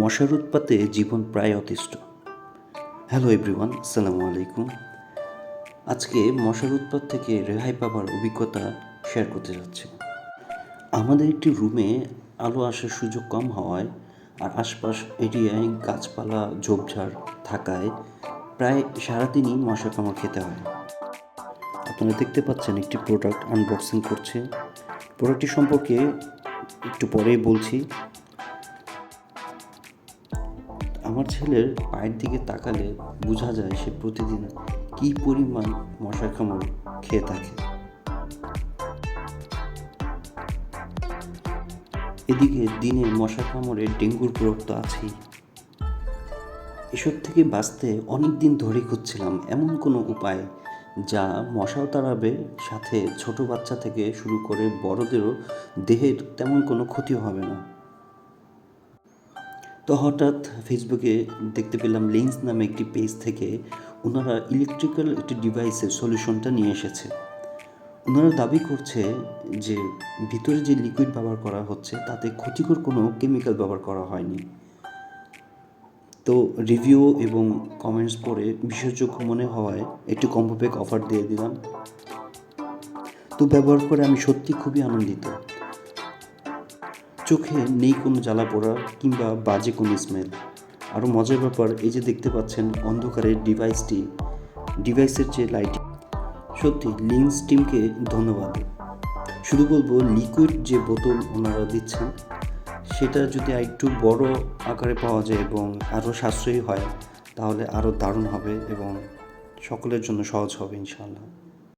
মশার উৎপাতে জীবন প্রায় অতিষ্ঠ। হ্যালো এভরিওয়ান আসসালামু আলাইকুম। আজকে মশার উৎপাত থেকে রেহাই পাবার অভিজ্ঞতা শেয়ার করতে যাচ্ছি। আমাদের একটি রুমে আলো আসার সুযোগ কম হওয়ায় আর আশপাশ এরিয়ায় গাছপালা, ঝোপঝাড় থাকায় প্রায় সারাদিনই মশা কামড় খেতে হয়। আপনারা দেখতে পাচ্ছেন একটি প্রোডাক্ট আনবক্সিং করছে। প্রোডাক্টটি সম্পর্কে একটু পরেই বলছি। আমার ছেলের পায়ের দিকে তাকালে বোঝা যায় সে প্রতিদিন কি পরিমাণ মশার কামড় খেয়ে থাকে। এদিকে দিনে মশা কামড়ে ডেঙ্গুর প্রভাব তো আছেই। এসব থেকে বাঁচতে অনেক দিন ধরে খুঁজছিলাম এমন কোনো উপায় যা মশাও তাড়াবে, সাথে ছোট বাচ্চা থেকে শুরু করে বড়দেরও দেহের তেমন কোনো ক্ষতিও হবে না। তো হঠাৎ ফেসবুকে দেখতে পেলাম লেন্স নামে একটি পেজ থেকে ওনারা ইলেকট্রিক্যাল একটি ডিভাইসের সলিউশনটা নিয়ে এসেছে। ওনারা দাবি করছে যে ভিতরে যে লিকুইড ব্যবহার করা হচ্ছে তাতে ক্ষতিকর কোনো কেমিক্যাল ব্যবহার করা হয়নি। তো রিভিউ এবং কমেন্টস পড়ে বিশ্বাসযোগ্য মনে হওয়ায় একটি কম্বো প্যাক অফার দিয়ে দিলাম। তো ব্যবহার করে আমি সত্যি খুবই আনন্দিত। চোখে নেই কোনো জ্বালা পোড়া কিংবা বাজে কোনো স্মেল আরও মজার ব্যাপার, এই যে দেখতে পাচ্ছেন অন্ধকারের ডিভাইসটি, ডিভাইসের যে লাইট সত্যি লিন্স টিমকে ধন্যবাদ। শুধু বলব লিকুইড যে বোতল ওনারা দিচ্ছেন, সেটা যদি একটু বড় আকারে পাওয়া যায় এবং আরও সাশ্রয়ী হয়, তাহলে আরও দারুণ হবে এবং সকলের জন্য সহজ হবে, ইনশাআল্লাহ।